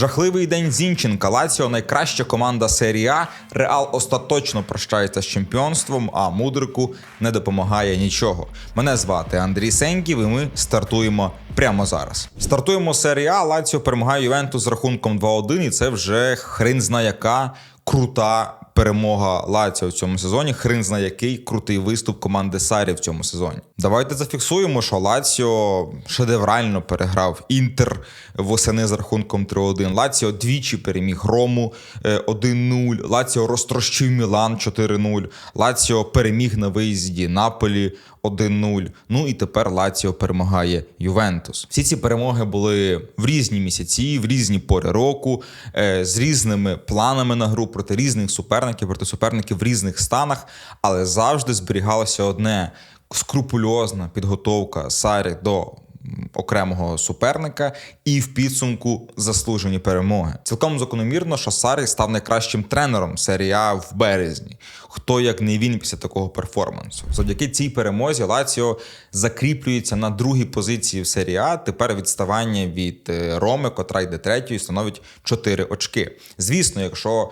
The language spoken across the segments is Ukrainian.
Жахливий день Зінченка. Лаціо найкраща команда серії А. Реал остаточно прощається з чемпіонством, а мудрику не допомагає нічого. Мене звати Андрій Сеньків, і ми стартуємо прямо зараз. Стартуємо серія А. Лаціо перемагає Ювенту з рахунком 2-1, і це вже хрен зна яка крута. Перемога Лаціо в цьому сезоні. Хрен знає який крутий виступ команди Сарі в цьому сезоні. Давайте зафіксуємо, що Лаціо шедеврально переграв Інтер восени з рахунком 3-1. Лаціо двічі переміг Рому е, 1-0. Лаціо розтрощив Мілан 4-0. Лаціо переміг на виїзді Наполі 1-0. Ну і тепер Лаціо перемагає Ювентус. Всі ці перемоги були в різні місяці, в різні пори року, е, з різними планами на гру проти різних суперників, проти суперників в різних станах, але завжди зберігалося одне скрупульозна підготовка Сарі до окремого суперника і в підсумку заслужені перемоги. Цілком закономірно, що Сарі став найкращим тренером серії в березні. Хто як не він після такого перформансу? Завдяки цій перемозі Лаціо закріплюється на другій позиції в серії А. Тепер відставання від е, Роми, котра йде третьою, становить 4 очки. Звісно, якщо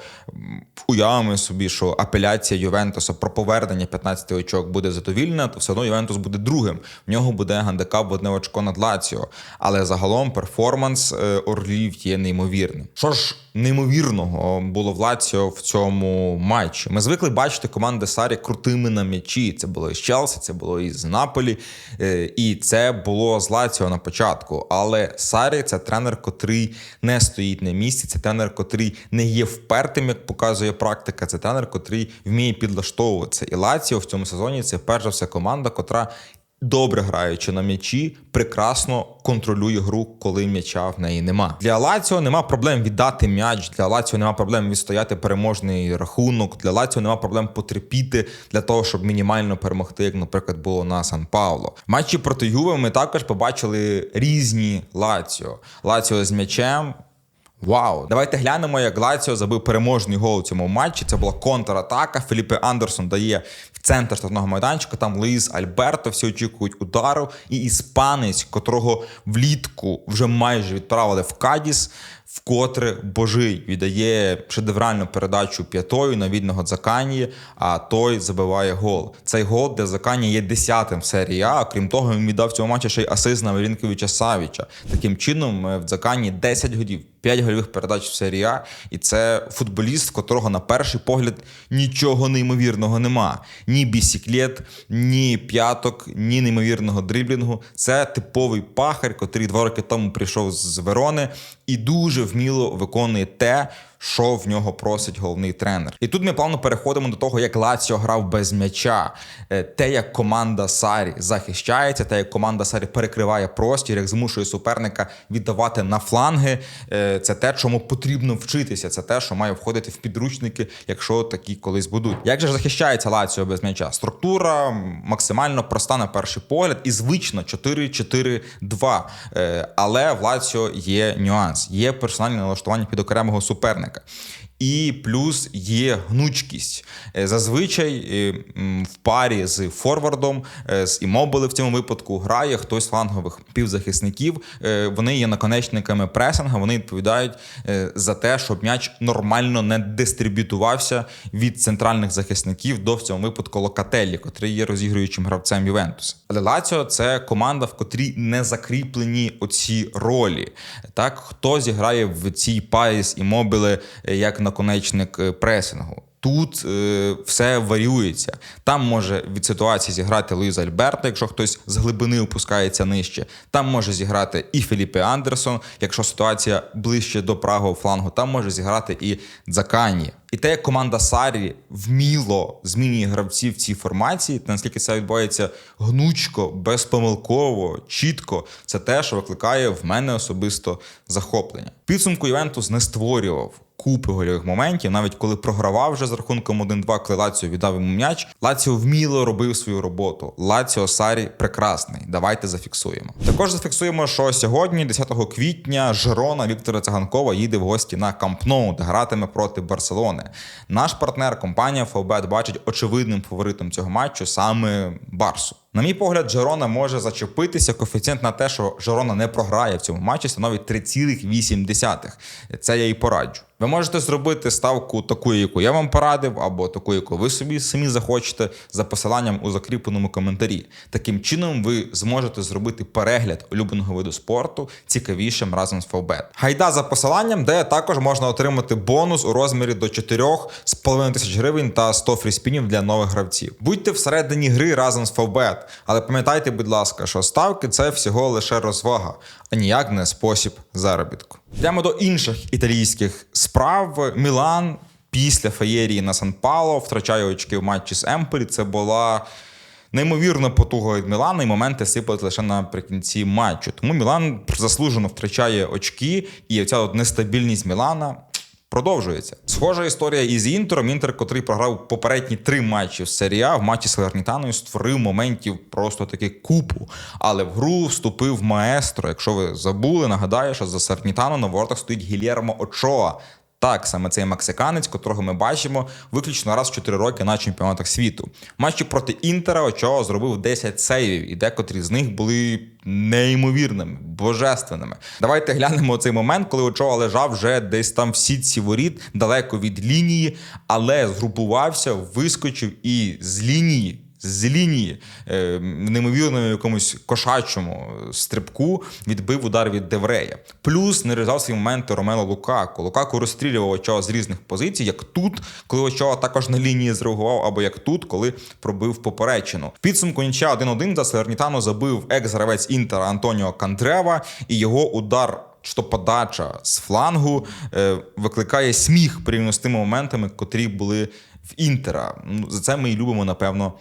уявимо собі, що апеляція Ювентуса про повернення 15 очок буде задовільна, то все одно Ювентус буде другим. В нього буде гандикап в одне очко над Лаціо. Але загалом перформанс е, Орлів є неймовірним. Що ж неймовірного було в Лаціо в цьому матчі? Ми звикли бачити команди Сарі крутими на м'ячі. Це було із Челсі, це було із Наполі, е, і це було з Лаціо на початку. Але Сарі це тренер, котрий не стоїть на місці. Це тренер, котрий не є впертим, як показує практика. Це тренер, котрий вміє підлаштовуватися. І Лаціо в цьому сезоні це перш за все команда, котра. Добре граючи на м'ячі, прекрасно контролює гру, коли м'яча в неї нема. Для Лаціо нема проблем віддати м'яч. Для Лаціо нема проблем відстояти переможний рахунок. Для Лаціо нема проблем потерпіти для того, щоб мінімально перемогти, як, наприклад, було на Сан Пауло. Матчі проти Юве ми також побачили різні Лаціо. Лаціо з м'ячем. Вау, давайте глянемо, як Лаціо забив переможний гол у цьому матчі. Це була контратака. Філіппе Андерсон дає в центр штрафного майданчика. Там Луїс Альберто. Всі очікують удару. І іспанець, котрого влітку вже майже відправили в Кадіс. Вкотре божий віддає шедевральну передачу п'ятою на відного Дзакані, а той забиває гол. Цей гол для Дзакані є десятим в серії А. Крім того, він віддав в цьому матчі ще й асист на Велінковича Савіча. Таким чином, е, в Дзакані 10 голів, 5 гольових передач в серії А. І це футболіст, котрого на перший погляд нічого неймовірного нема. Ні бісіклет, ні п'яток, ні неймовірного дриблінгу. Це типовий пахар, котрий два роки тому прийшов з Верони і дуже вміло виконує те, що в нього просить головний тренер. І тут ми плавно переходимо до того, як Лаціо грав без м'яча, Е, те, як команда Сарі захищається, те, як команда Сарі перекриває простір, як змушує суперника віддавати на фланги. Е, Це те, чому потрібно вчитися. Це те, що має входити в підручники, якщо такі колись будуть. Як же захищається Лаціо без м'яча? Структура максимально проста на перший погляд і звично 4-4-2. Е, Але в Лаціо є нюанс, є персональне налаштування під окремого суперника. cara? І плюс є гнучкість. Е, Зазвичай е, в парі з форвардом, е, з імобили в цьому випадку грає хтось з флангових півзахисників. Вони є наконечниками пресинга, вони відповідають за те, щоб м'яч нормально не дистриб'ютувався від центральних захисників до в цьому випадку Локателі, котрий є розігруючим гравцем Ювентуса. Але Лаціо це команда, в котрій не закріплені оці ролі. Так, хто зіграє в цій парі з імобили як наконечник е, пресингу. Тут е, все варіюється. Там може від ситуації зіграти Луїз Альберто, якщо хтось з глибини опускається нижче. Там може зіграти і Філіппе Андерсон, якщо ситуація ближче до правого флангу. Там може зіграти і Дзакані. І те, як команда Сарі вміло змінює гравців в цій формації, наскільки це відбувається гнучко, безпомилково, чітко, це те, що викликає в мене особисто захоплення. Підсумку Ювентус не створював купи гольових моментів. Навіть коли програвав вже з рахунком 1-2, коли Лаціо віддав йому м'яч, Лаціо вміло робив свою роботу. Лаціо Сарі прекрасний. Давайте зафіксуємо. Також зафіксуємо, що сьогодні, 10 квітня, Жерона Віктора Циганкова їде в гості на Камп Ноу, де гратиме проти Барселони. Наш партнер, компанія Фобет, бачить очевидним фаворитом цього матчу саме Барсу. На мій погляд, Жерона може зачепитися. Коефіцієнт на те, що Жерона не програє в цьому матчі, становить 3,8. Це я і пораджу. Ви можете зробити ставку таку, яку я вам порадив, або таку, яку ви собі самі захочете, за посиланням у закріпленому коментарі. Таким чином, ви зможете зробити перегляд улюбленого виду спорту цікавішим разом з Фавбет. Гайда за посиланням, де також можна отримати бонус у розмірі до 4,5 тисяч гривень та 100 фріспінів для нових гравців. Будьте всередині гри разом з Фавбет, але пам'ятайте, будь ласка, що ставки це всього лише розвага, а ніяк не спосіб заробітку. Йдемо до інших італійських справ. Мілан після феєрії на Сан Пало втрачає очки в матчі з Емполі. Це була неймовірна потуга від Мілана, і моменти сипали лише наприкінці матчу. Тому Мілан заслужено втрачає очки, і ця от нестабільність Мілана. Продовжується схожа історія із інтером. Інтер, котрий програв попередні три матчі в серії А, в матчі з Салернітаною створив моментів просто таки купу. Але в гру вступив маестро. Якщо ви забули, нагадаю, що за Салернітану на воротах стоїть Гільєрмо Очоа. Так, саме цей мексиканець, котрого ми бачимо виключно раз в 4 роки на чемпіонатах світу. Матчі проти Інтера Очоа зробив 10 сейвів, і декотрі з них були неймовірними, божественними. Давайте глянемо цей момент, коли Очоа лежав вже десь там в сітці воріт, далеко від лінії, але згрупувався, вискочив і з лінії з лінії е, в неймовірному якомусь кошачому стрибку відбив удар від Деврея. Плюс не реалізував свої моменти Ромело Лукаку. Лукаку розстрілював Очоа з різних позицій, як тут, коли Очоа також на лінії зреагував, або як тут, коли пробив поперечину. Підсумку нічия 1-1 за Салернітану забив екс-гравець Інтера Антоніо Кандрева і його удар. Що подача з флангу е, викликає сміх порівняно з тими моментами, котрі були в Інтера. Ну, за це ми і любимо, напевно,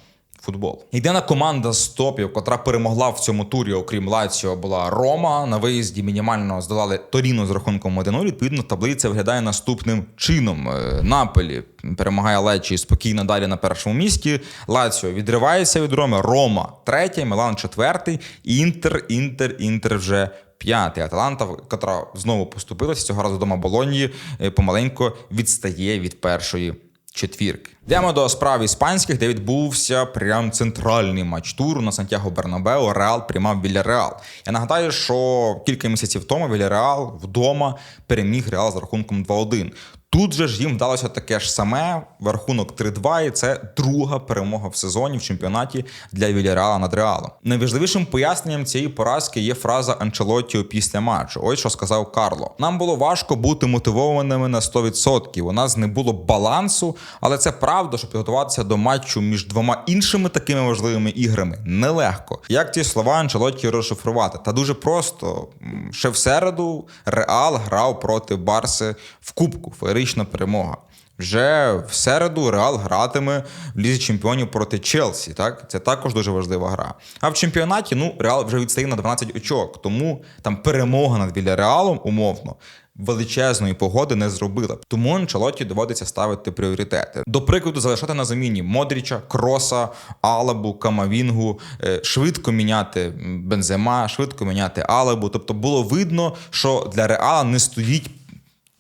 футбол. Єдина команда з топів, котра перемогла в цьому турі, окрім Лаціо, була Рома. На виїзді мінімально здолали Торіно з рахунком 1-0. Відповідно, таблиця виглядає наступним чином. Е, Наполі перемагає Лечі спокійно далі на першому місці. Лаціо відривається від Роми. Рома третя, Милан четвертий. Інтер, Інтер, Інтер вже. П'ятий Аталанта, яка знову поступилася цього разу дома Болонії, е, помаленько відстає від першої четвірки. Йдемо до справ іспанських, де відбувся прям центральний матч туру на Сантьяго Бернабеу. Реал приймав Вільяреал. Я нагадаю, що кілька місяців тому Вільяреал вдома переміг Реал з рахунком 2-1. Тут же ж їм вдалося таке ж саме в рахунок 3-2, і це друга перемога в сезоні в чемпіонаті для Вільяреала над Реалом. Найважливішим поясненням цієї поразки є фраза Анчелоттіо після матчу. Ось що сказав Карло. Нам було важко бути мотивованими на 100%. У нас не було балансу, але це правда, що підготуватися до матчу між двома іншими такими важливими іграми нелегко. Як ці слова Анчелотті розшифрувати? Та дуже просто ще в середу Реал грав проти Барси в Кубку. Феєрична перемога. Вже в середу Реал гратиме в лізі чемпіонів проти Челсі. Так, це також дуже важлива гра. А в чемпіонаті ну Реал вже відстає на 12 очок, тому там перемога над Вільяреалом умовно. Величезної погоди не зробила, тому Анчелоті доводиться ставити пріоритети. До прикладу, залишати на заміні Модріча, Кроса, Алабу, Камавінгу, е, швидко міняти Бензема, швидко міняти Алабу. Тобто було видно, що для Реала не стоїть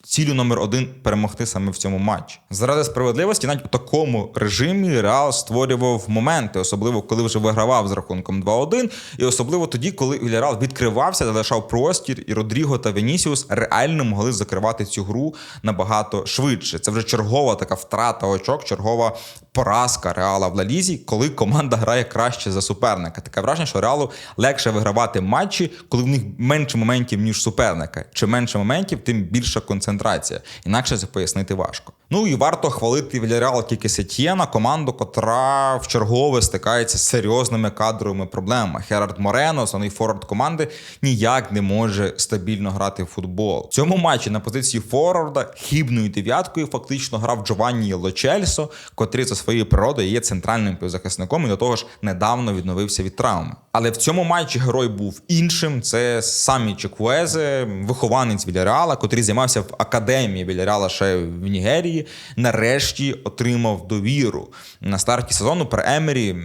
цілю номер один перемогти саме в цьому матчі. Заради справедливості, навіть у такому режимі Реал створював моменти, особливо коли вже вигравав з рахунком 2-1, і особливо тоді, коли Вільярал відкривався, залишав простір, і Родріго та Венісіус реально могли закривати цю гру набагато швидше. Це вже чергова така втрата очок, чергова поразка Реала в Лалізі, коли команда грає краще за суперника. Таке враження, що Реалу легше вигравати матчі, коли в них менше моментів ніж суперника. Чим менше моментів, тим більша концентрація. Інакше це пояснити важко. Ну і варто хвалити Вільяреал тільки Сетєна, команду, котра в чергове стикається з серйозними кадровими проблемами. Херард Морено, основний форвард команди, ніяк не може стабільно грати в футбол. В цьому матчі на позиції форварда хібною дев'яткою фактично грав Джованні Лочельсо, котрий за своєю природою є центральним півзахисником і до того ж недавно відновився від травми. Але в цьому матчі герой був іншим. Це самі Чеквезе, вихованець Вільяреала, котрий займався в академії Вільяреала ще в Нігерії. Нарешті отримав довіру на старті сезону. При Емері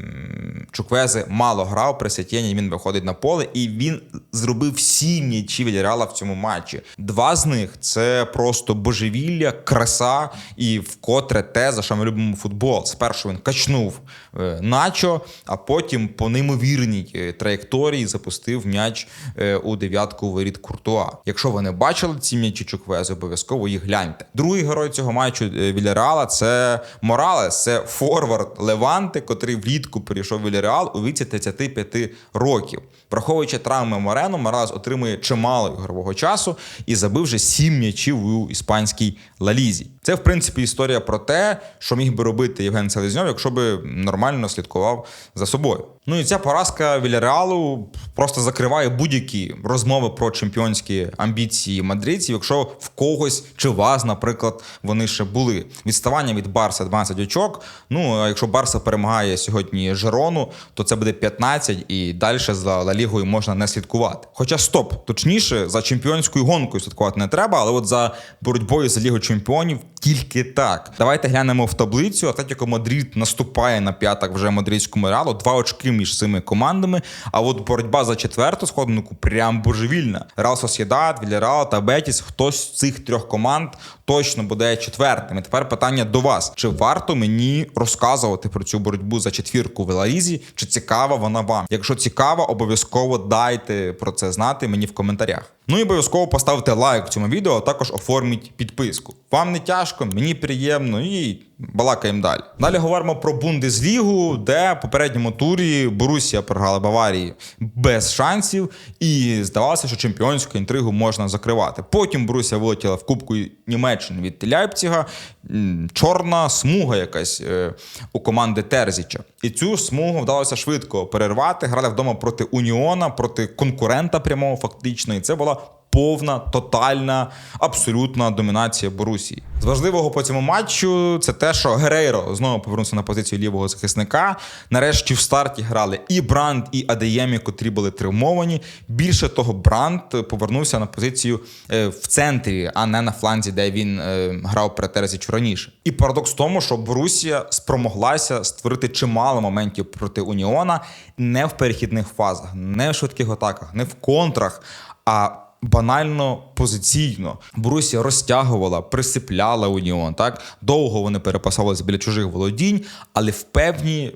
Чуквезе мало грав при Сетєні. Він виходить на поле, і він зробив всі м'ячі Вільяреала в цьому матчі. Два з них це просто божевілля, краса і вкотре те, за що ми любимо футбол. Спершу він качнув е, начо, а потім по неймовірній е, траєкторії запустив м'яч е, у дев'ятку воріт Куртуа. Якщо ви не бачили ці м'ячі Чуквези, обов'язково їх гляньте. Другий герой цього матчу Вільяреала це Моралес, це форвард Леванти, котрий влітку перейшов в у віці 35 років. Враховуючи травми Морену, Моралес отримує чимало ігрового часу і забив вже сім м'ячів у іспанській лалізі. Це, в принципі, історія про те, що міг би робити Євген Селезньов, якщо би нормально слідкував за собою. Ну і ця поразка Вільяреалу просто закриває будь-які розмови про чемпіонські амбіції мадридців, якщо в когось чи вас, наприклад, вони ще були. Відставання від Барса 12 очок. Ну а якщо Барса перемагає сьогодні Жерону, то це буде 15 і далі за Ла Лігою можна не слідкувати. Хоча стоп, точніше, за чемпіонською гонкою слідкувати не треба, але от за боротьбою за Лігу чемпіонів тільки так. Давайте глянемо в таблицю. Атлетіко Мадрид наступає на п'ятак вже мадридському реалу. Два очки між цими командами. А от боротьба за четверту сходинку прям божевільна. Реал Сосєдад, Вільярал та Бетіс. Хтось з цих трьох команд точно буде четвертим. І тепер питання до вас: чи варто мені розказувати про цю боротьбу за четвірку в Еларізі? Чи цікава вона вам? Якщо цікава, обов'язково дайте про це знати мені в коментарях. Ну і обов'язково поставте лайк цьому відео, а також оформіть підписку. Вам не тяжко, мені приємно і балакаємо далі. Далі говоримо про Бундеслігу, де в попередньому турі Борусія програла Баварії без шансів, і здавалося, що чемпіонську інтригу можна закривати. Потім Борусія вилетіла в Кубку Німеччини від Ляйпціга. Чорна смуга якась е, у команди Терзіча. І цю смугу вдалося швидко перервати. Грали вдома проти Уніона, проти конкурента прямого фактично. І це була повна, тотальна, абсолютна домінація Борусії. З важливого по цьому матчу це те, що Герейро знову повернувся на позицію лівого захисника. Нарешті в старті грали і Бранд, і Адеємі, котрі були травмовані. Більше того, Бранд повернувся на позицію е, в центрі, а не на фланзі, де він е, грав при Терезічу раніше. І парадокс в тому, що Борусія спромоглася створити чимало моментів проти Уніона не в перехідних фазах, не в швидких атаках, не в контрах, а банально позиційно. Борусія розтягувала, присипляла Уніон. Так довго вони перепасувалися біля чужих володінь, але в певні.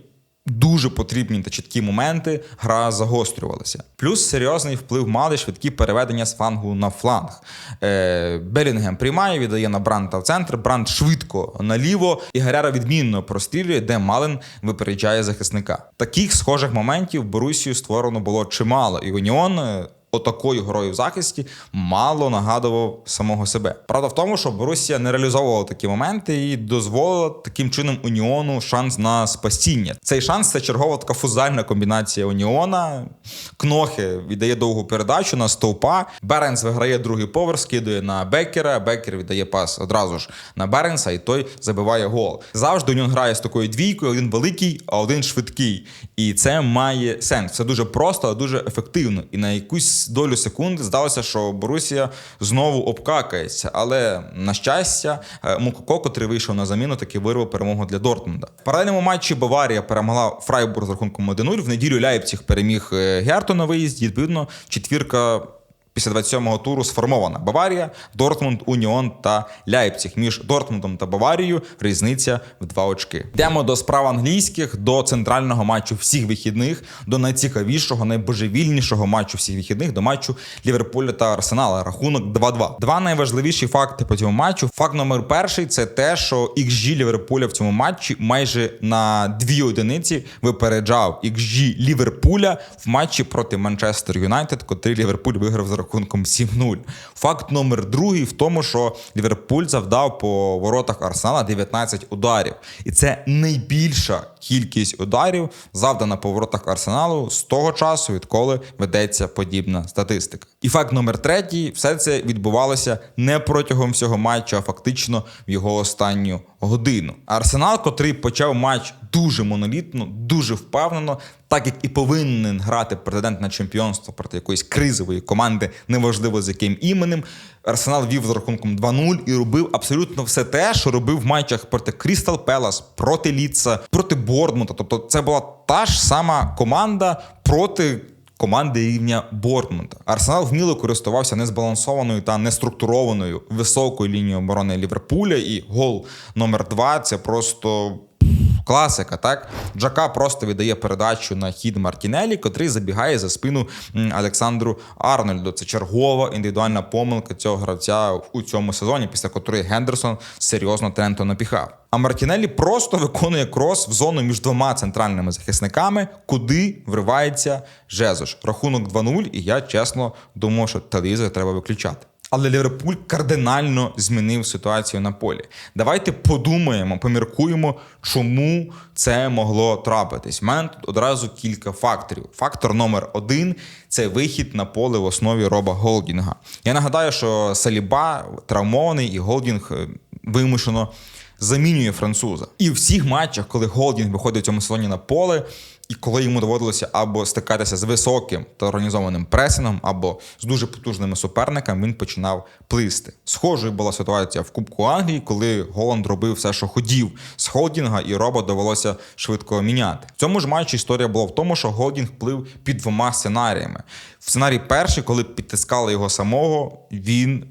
Дуже потрібні та чіткі моменти гра загострювалася. Плюс серйозний вплив мали швидкі переведення з флангу на фланг. Е, Белінгем приймає, віддає на Бранта в центр. Брант швидко наліво, і Герера відмінно прострілює, де Малин випереджає захисника. Таких схожих моментів Борусію створено було чимало, і Уніон. Отакою грою в захисті мало нагадував самого себе. Правда в тому, що Борусія не реалізовувала такі моменти і дозволила таким чином Уніону шанс на спасіння. Цей шанс це чергова така фузальна комбінація Уніона. Кнохи віддає довгу передачу на стовпа. Беренс виграє другий поверх, скидує на Беккера. Беккер віддає пас одразу ж на Беренса, і той забиває гол. Завжди Уніон грає з такою двійкою: один великий, а один швидкий. І це має сенс. Все дуже просто, а дуже ефективно. І на якусь долю секунди здалося, що Борусія знову обкакається. Але на щастя, е, Мукоко, котрий вийшов на заміну, таки вирвав перемогу для Дортмунда. В паралельному матчі Баварія перемогла Фрайбург з рахунком 1-0. В неділю Ляйпціг переміг Герто на виїзді. Відповідно, четвірка. Після 27-го туру сформована Баварія, Дортмунд, Уніон та Ляйпціг. Між Дортмундом та Баварією різниця в два очки. Йдемо до справ англійських, до центрального матчу всіх вихідних, до найцікавішого, найбожевільнішого матчу всіх вихідних, до матчу Ліверпуля та Арсенала. Рахунок 2-2. Два найважливіші факти по цьому матчу. Факт номер перший це те, що XG Ліверпуля в цьому матчі майже на дві одиниці випереджав XG Ліверпуля в матчі проти Манчестер Юнайтед, котрий Ліверпуль виграв за рахунком 7-0. Факт номер другий в тому, що Ліверпуль завдав по воротах Арсенала 19 ударів. І це найбільша кількість ударів, завдана по воротах арсеналу з того часу, відколи ведеться подібна статистика. І факт номер третій: все це відбувалося не протягом всього матчу, а фактично в його останню годину. Арсенал, котрий почав матч дуже монолітно, дуже впевнено, так як і повинен грати претендент на чемпіонство проти якоїсь кризової команди, неважливо з яким іменем. Арсенал вів з рахунком 2-0 і робив абсолютно все те, що робив в матчах проти Крістал Пелас, проти Ліца, проти Бордмута. Тобто, це була та ж сама команда проти. Команди рівня Бортмунта. Арсенал вміло користувався незбалансованою та неструктурованою високою лінією оборони Ліверпуля, і гол номер 2 це просто класика. Так Джака просто віддає передачу на хід Мартінелі, котрий забігає за спину Олександру Арнольду. Це чергова індивідуальна помилка цього гравця у цьому сезоні, після котрої Гендерсон серйозно Тренто напіхав. А Мартінелі просто виконує крос в зону між двома центральними захисниками, куди вривається Жезуш. Рахунок 2-0, і я чесно думав, що телевізор треба виключати. Але Ліверпуль кардинально змінив ситуацію на полі. Давайте подумаємо, поміркуємо, чому це могло трапитись. У мене тут одразу кілька факторів. Фактор номер один це вихід на поле в основі Роба Голдінга. Я нагадаю, що Саліба травмований і Голдінг е, вимушено замінює француза. І в всіх матчах, коли Голдінг виходить в цьому сезоні на поле, і коли йому доводилося або стикатися з високим та організованим пресингом, або з дуже потужними суперниками, він починав плисти. Схожою була ситуація в Кубку Англії, коли Голланд робив все, що хотів з Холдінга, і роба довелося швидко міняти. В цьому ж матчі історія була в тому, що Голдінг плив під двома сценаріями. В сценарій перший, коли підтискали його самого, він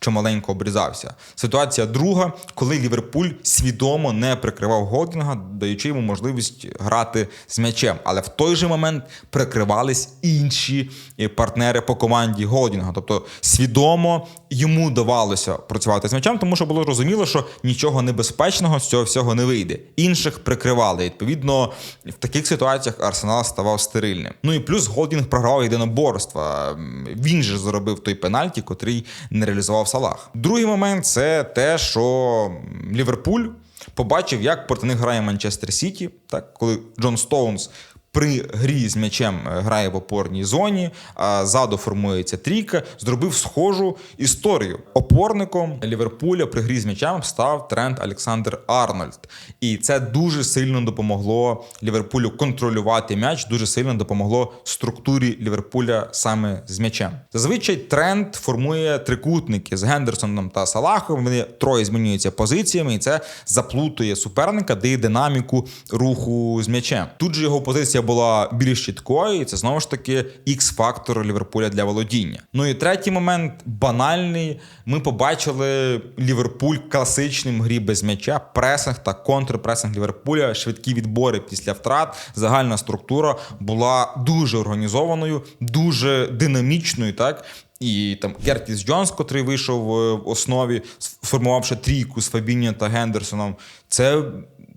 чималенько обрізався. Ситуація друга, коли Ліверпуль свідомо не прикривав Голдінга, даючи йому можливість грати з м'ячем. Але в той же момент прикривались інші е, партнери по команді Голдінга. Тобто свідомо йому давалося працювати з м'ячем, тому що було зрозуміло, що нічого небезпечного з цього всього не вийде. Інших прикривали. Відповідно, в таких ситуаціях Арсенал ставав стерильним. Ну і плюс Голдінг програв єдиноборство. Він же заробив той пенальті, котрий не реалізував Салах. Другий момент це те, що Ліверпуль побачив, як проти них грає Манчестер Сіті, так коли Джон Стоунс. При грі з м'ячем е, грає в опорній зоні, а ззаду формується трійка. Зробив схожу історію. Опорником Ліверпуля при грі з м'ячем став тренд Олександр Арнольд, і це дуже сильно допомогло Ліверпулю контролювати м'яч. Дуже сильно допомогло структурі Ліверпуля саме з м'ячем. Зазвичай тренд формує трикутники з Гендерсоном та Салахом. Вони троє змінюються позиціями, і це заплутує суперника, дає динаміку руху з м'ячем. Тут же його позиція була більш чіткою, і це знову ж таки ікс-фактор Ліверпуля для володіння. Ну і третій момент банальний. Ми побачили Ліверпуль класичним грі без м'яча, пресинг та контрпресинг Ліверпуля, швидкі відбори після втрат. Загальна структура була дуже організованою, дуже динамічною. Так і там Кертіс Джонс, котрий вийшов в основі, сформувавши трійку з Фабіньо та Гендерсоном. Це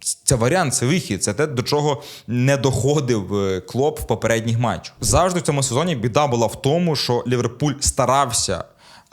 це варіант, це вихід, це те, до чого не доходив е, клоп в попередніх матчах. Завжди в цьому сезоні біда була в тому, що Ліверпуль старався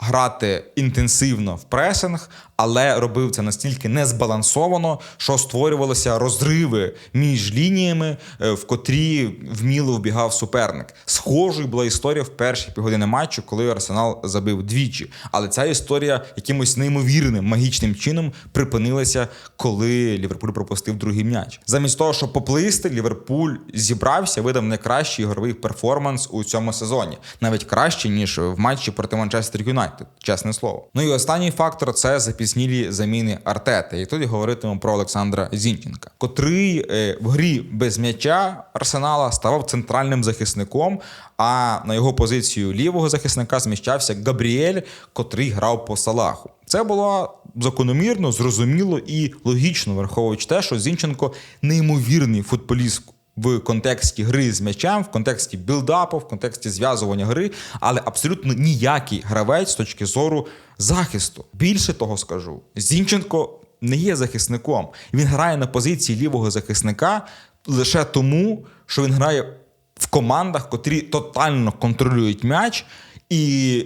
грати інтенсивно в пресинг, але робив це настільки незбалансовано, що створювалися розриви між лініями, е, в котрі вміло вбігав суперник. Схожою була історія в перші півгодини матчу, коли Арсенал забив двічі. Але ця історія якимось неймовірним магічним чином припинилася, коли Ліверпуль пропустив другий м'яч. Замість того, щоб поплисти, Ліверпуль зібрався, видав найкращий ігровий перформанс у цьому сезоні, навіть краще ніж в матчі проти Манчестер Юнайтед, чесне слово. Ну і останній фактор це запізнілі заміни Артети. І тоді говоритимемо про Олександра Зінченка, котрий е, в грі без м'яча Арсенала ставав центральним захисником. А на його позицію лівого захисника зміщався Габріель, котрий грав по Салаху. Це було закономірно, зрозуміло і логічно, враховуючи те, що Зінченко неймовірний футболіст в контексті гри з м'ячем, в контексті білдапу, в контексті зв'язування гри, але абсолютно ніякий гравець з точки зору захисту. Більше того скажу, Зінченко не є захисником. Він грає на позиції лівого захисника лише тому, що він грає в командах, котрі тотально контролюють м'яч і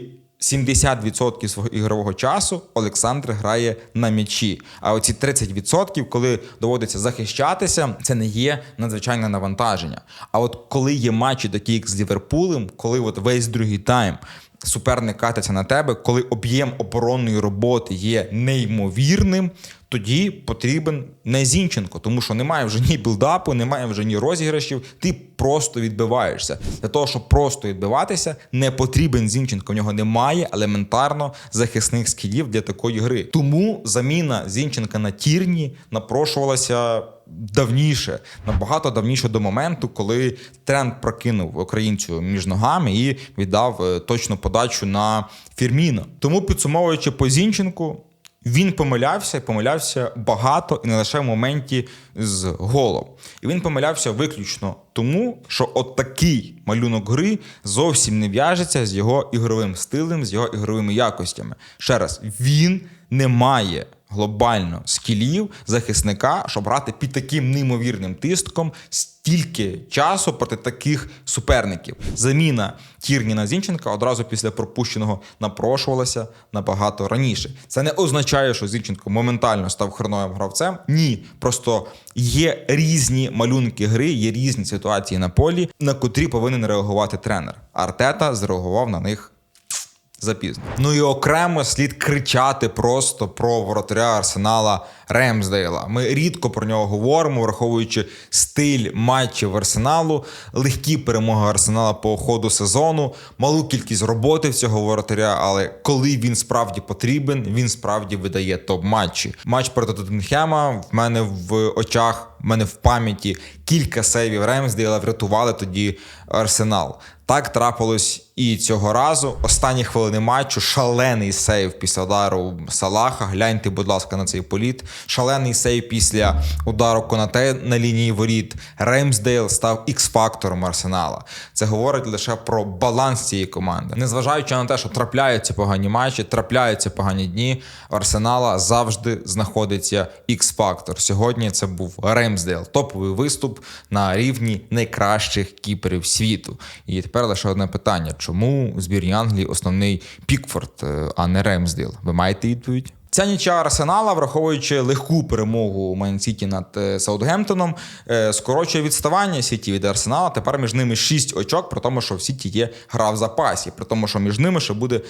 70% свого ігрового часу Олександр грає на м'ячі. А оці 30%, коли доводиться захищатися, це не є надзвичайне навантаження. А от коли є матчі, такі як з Ліверпулем, коли от весь другий тайм суперник катиться на тебе, коли об'єм оборонної роботи є неймовірним, тоді потрібен не Зінченко, тому що немає вже ні білдапу, немає вже ні розіграшів. Ти просто відбиваєшся. Для того, щоб просто відбиватися, не потрібен Зінченко. В нього немає елементарно захисних скілів для такої гри. Тому заміна Зінченка на тірні напрошувалася. Давніше, набагато давніше до моменту, коли тренд прокинув українцю між ногами і віддав е, точну подачу на Фірміна. Тому підсумовуючи по Зінченку, він помилявся і помилявся багато і не лише в моменті з голом. І він помилявся виключно тому, що от такий малюнок гри зовсім не в'яжеться з його ігровим стилем, з його ігровими якостями. Ще раз, він не має глобально скілів захисника, щоб грати під таким неймовірним тиском стільки часу проти таких суперників. Заміна Тірні на Зінченка одразу після пропущеного напрошувалася набагато раніше. Це не означає, що Зінченко моментально став хреновим гравцем. Ні, просто є різні малюнки гри, є різні ситуації на полі, на котрі повинен реагувати тренер. Артета зреагував на них запізно. Ну і окремо слід кричати просто про воротаря арсенала Ремсдейла. Ми рідко про нього говоримо, враховуючи стиль матчів арсеналу, легкі перемоги арсенала по ходу сезону, малу кількість роботи в цього воротаря. Але коли він справді потрібен, він справді видає топ-матчі. Матч проти Тоттенхема в мене в очах. в мене в пам'яті кілька сейвів Ремсдейла врятували тоді Арсенал. Так трапилось і цього разу. Останні хвилини матчу шалений сейв після удару Салаха. Гляньте, будь ласка, на цей політ. Шалений сейв після удару Конате на лінії воріт. Ремсдейл став ікс-фактором Арсенала. Це говорить лише про баланс цієї команди. Незважаючи на те, що трапляються погані матчі, трапляються погані дні. Арсенала завжди знаходиться ікс-фактор. Сьогодні це був Ремсдейл. Топовий виступ на рівні найкращих кіперів світу. І тепер лише одне питання: чому у збірні Англії основний Пікфорд, е, а не Ремсдейл? Ви маєте відповідь? Ця ніч Арсенала, враховуючи легку перемогу Майн Сіті над е, Саутгемптоном, е, скорочує відставання Сіті від Арсенала. Тепер між ними 6 очок, при тому, що в Сіті є гра в запасі, при тому, що між ними ще буде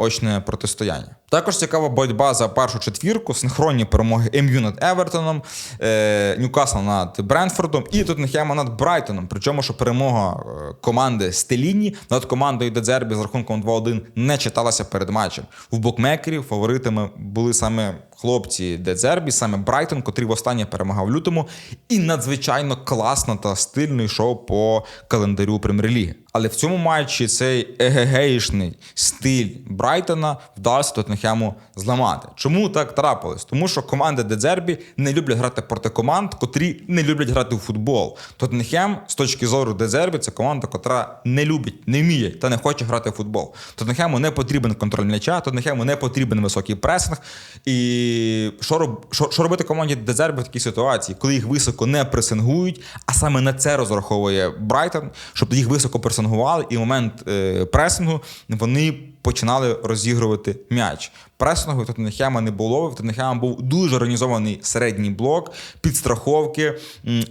очне протистояння. Також цікава боротьба за першу четвірку, синхронні перемоги МЮ над Евертоном, е, Ньюкасла над Брентфордом і Тоттенхема над Брайтоном. Причому, що перемога е, команди Стеліні над командою Дедзербі з рахунком 2-1 не читалася перед матчем. В букмекерів фаворитами були саме хлопці Дедзербі, саме Брайтон, котрий востаннє перемагав лютому, і надзвичайно класно та стильно йшов по календарю прем'єр-ліги. Але в цьому матчі цей егегеїшний стиль Брайтона вдався Тоттенхему зламати. Чому так трапилось? Тому що команди Дедзербі не люблять грати проти команд, котрі не люблять грати в футбол. Тоттенхем, з точки зору Дедзербі, це команда, котра не любить, не вміє та не хоче грати в футбол. Тоттенхему не потрібен контроль м'яча, Тоттенхему не потрібен високий пресинг. І що, роб... що, що робити команді Дезербі в такій ситуації, коли їх високо не пресингують, а саме на це розраховує Брайтон, щоб їх високо пресингували, і в момент е, пресингу вони починали розігрувати м'яч. Пресингу Тоттенхема не було. В Тоттенхема був дуже організований середній блок, підстраховки,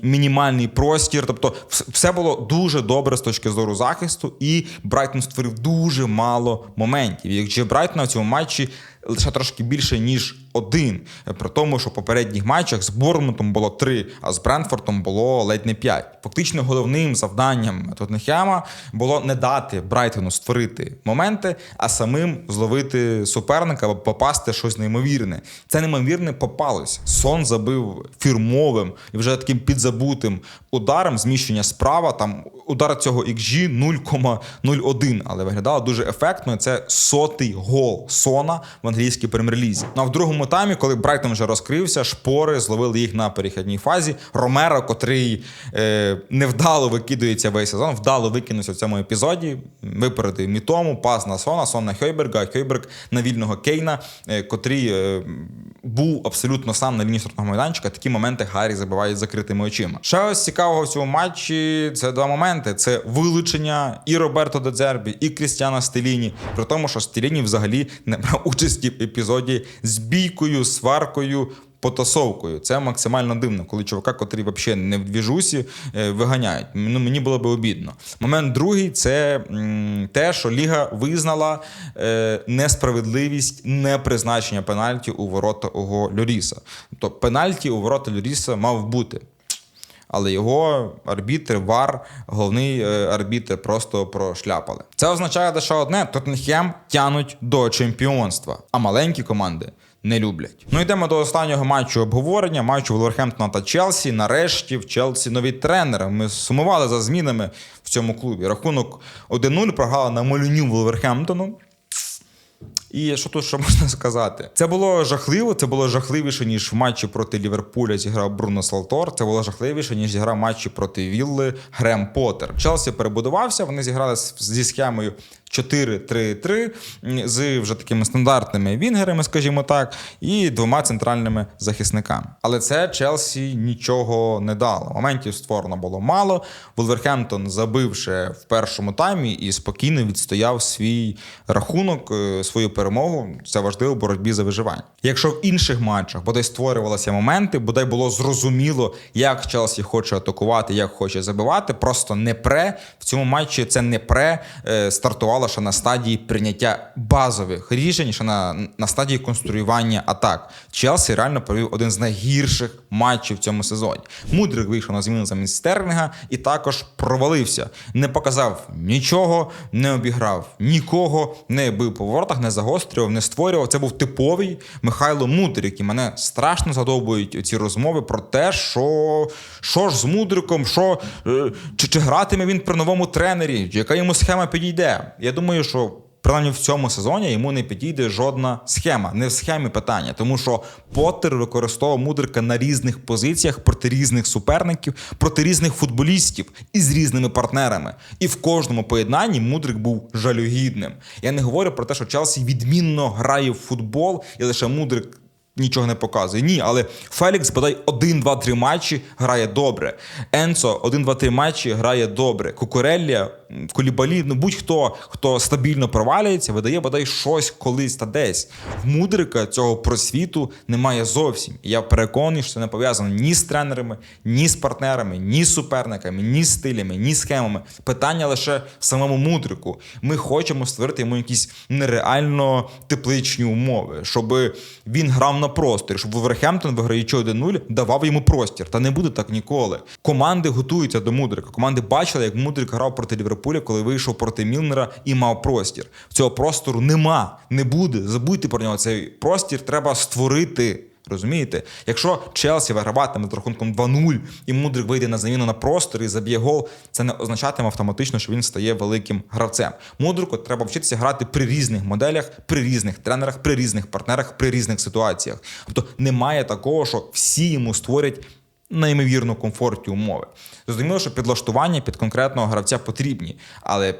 мінімальний простір. Тобто, все було дуже добре з точки зору захисту, і Брайтон створив дуже мало моментів. Якщо Брайтона в цьому матчі лише трошки більше ніж один. При тому, що в попередніх матчах з Бормутом було три, а з Брентфордом було ледь не п'ять. Фактично, головним завданням Тоттенхема було не дати Брайтону створити моменти, а самим зловити суперника або попасти щось неймовірне. Це неймовірне попалось. Сон забив фірмовим і вже таким підзабутим ударом зміщення справа. Там удар цього XG 0,01, але виглядало дуже ефектно. Це сотий гол Сона в англійській прем'єр-лізі. Ну а в другому таймі, коли Брайтон вже розкрився, шпори зловили їх на перехідній фазі. Ромеро, котрий е, невдало викидується весь сезон, вдало викинувся в цьому епізоді. Випередив Мітому, пас на Сона, Сон на Хойберга, Хойберг на вільного Кейна, е, котрий. Е, був абсолютно сам на лінії штрафного майданчика. Такі моменти Гаррі забиває закритими очима. Ще ось цікавого в цьому матчі це два моменти: це вилучення і Роберто Дедзербі, і Крістіана Стеліні. При тому, що Стеліні взагалі не брав участі в епізоді з бійкою, сваркою. Потасовкою. Це максимально дивно, коли чувака, котрий взагалі не в двіжусі, е, виганяють. Ну, мені було би обідно. Момент другий це те, що Ліга визнала е, несправедливість непризначення пенальті у ворота Ого Льоріса. Тобто пенальті у ворота Льоріса мав бути. Але його арбітр, вар, головний е, арбітр просто прошляпали. Це означає лише одне: Тоттенхем тянуть до чемпіонства, а маленькі команди не люблять. Ну йдемо до останнього матчу обговорення. Матчу Волверхемптона та Челсі. Нарешті в Челсі нові тренери. Ми сумували за змінами в цьому клубі. Рахунок 1-0 програла на малюню Волверхемптону. І що тут ще можна сказати? Це було жахливо. Це було жахливіше, ніж в матчі проти Ліверпуля зіграв Бруно Салтор. Це було жахливіше, ніж зіграв матчі проти Вілли Грем Поттер. Челсі перебудувався. Вони зіграли зі схемою 4-3-3 з вже такими стандартними вінгерами, скажімо так, і двома центральними захисниками. Але це Челсі нічого не дало. Моментів створено було мало. Вулверхемптон забив ще в першому таймі і спокійно відстояв свій рахунок, е, свою перемогу. Це важливо в боротьбі за виживання. Якщо в інших матчах бодай створювалися моменти, бодай було зрозуміло, як Челсі хоче атакувати, як хоче забивати. Просто не пре в цьому матчі. Це не пре е, стартувало ще на стадії прийняття базових рішень, ще на, на стадії конструювання атак. Челсі реально провів один з найгірших матчів в цьому сезоні. Мудрик вийшов на зміну замість Стерлінга і також провалився. Не показав нічого, не обіграв нікого, не бив по воротах, не загострював, не створював. Це був типовий Михайло Мудрик. І мене страшно задовбують ці розмови про те, що, що ж з Мудриком, що е, чи, чи гратиме він при новому тренері, яка йому схема підійде. Я думаю, що. Принаймні в цьому сезоні йому не підійде жодна схема, не в схемі питання, тому що Поттер використовував мудрика на різних позиціях проти різних суперників, проти різних футболістів і з різними партнерами. І в кожному поєднанні мудрик був жалюгідним. Я не говорю про те, що Челсі відмінно грає в футбол, і лише мудрик нічого не показує. Ні, але Фелікс бодай 1-2-3 матчі грає добре. Енцо 1-2-3 матчі грає добре. Кукурелля, Колібалі, ну будь-хто, хто стабільно провалюється, видає бодай щось колись та десь. В Мудрика цього просвіту немає зовсім. Я переконаний, що це не пов'язано ні з тренерами, ні з партнерами, ні з суперниками, ні з стилями, ні з схемами. Питання лише в самому Мудрику. Ми хочемо створити йому якісь нереально тепличні умови, щоб він грав на простір, щоб Вулверхемптон, виграючи 1-0, давав йому простір. Та не буде так ніколи. Команди готуються до Мудрика. Команди бачили, як Мудрик грав проти Ліверпуля, коли вийшов проти Мілнера і мав простір. Цього простору нема, не буде. Забудьте про нього. Цей простір треба створити. Розумієте? Якщо Челсі виграватиме з рахунком 2-0 і Мудрик вийде на заміну на простор і заб'є гол, це не означатиме автоматично, що він стає великим гравцем. Мудрику треба вчитися грати при різних моделях, при різних тренерах, при різних партнерах, при різних ситуаціях. Тобто немає такого, що всі йому створять неймовірно комфортні умови. Зрозуміло, що підлаштування під конкретного гравця потрібні, але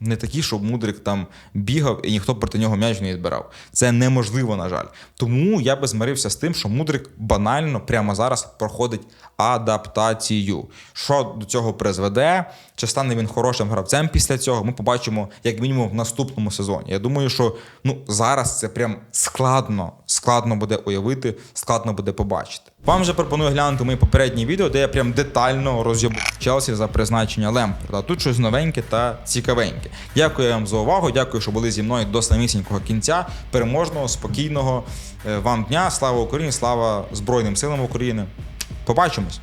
не такі, щоб Мудрик там бігав і ніхто проти нього м'яч не відбирав. Це неможливо, на жаль. Тому я би змирився з тим, що Мудрик банально прямо зараз проходить адаптацію. Що до цього призведе? Чи стане він хорошим гравцем після цього? Ми побачимо як мінімум в наступному сезоні. Я думаю, що ну зараз це прям складно, складно буде уявити, складно буде побачити. Вам же пропоную глянути мої попередні відео, де я прям детально роз'єбав Челсі за призначення Лемпорда. Тут щось новеньке та цікавеньке. Дякую вам за увагу. Дякую, що були зі мною до самісінького кінця. Переможного, спокійного е, вам дня. Слава Україні! Слава Збройним силам України! Побачимось!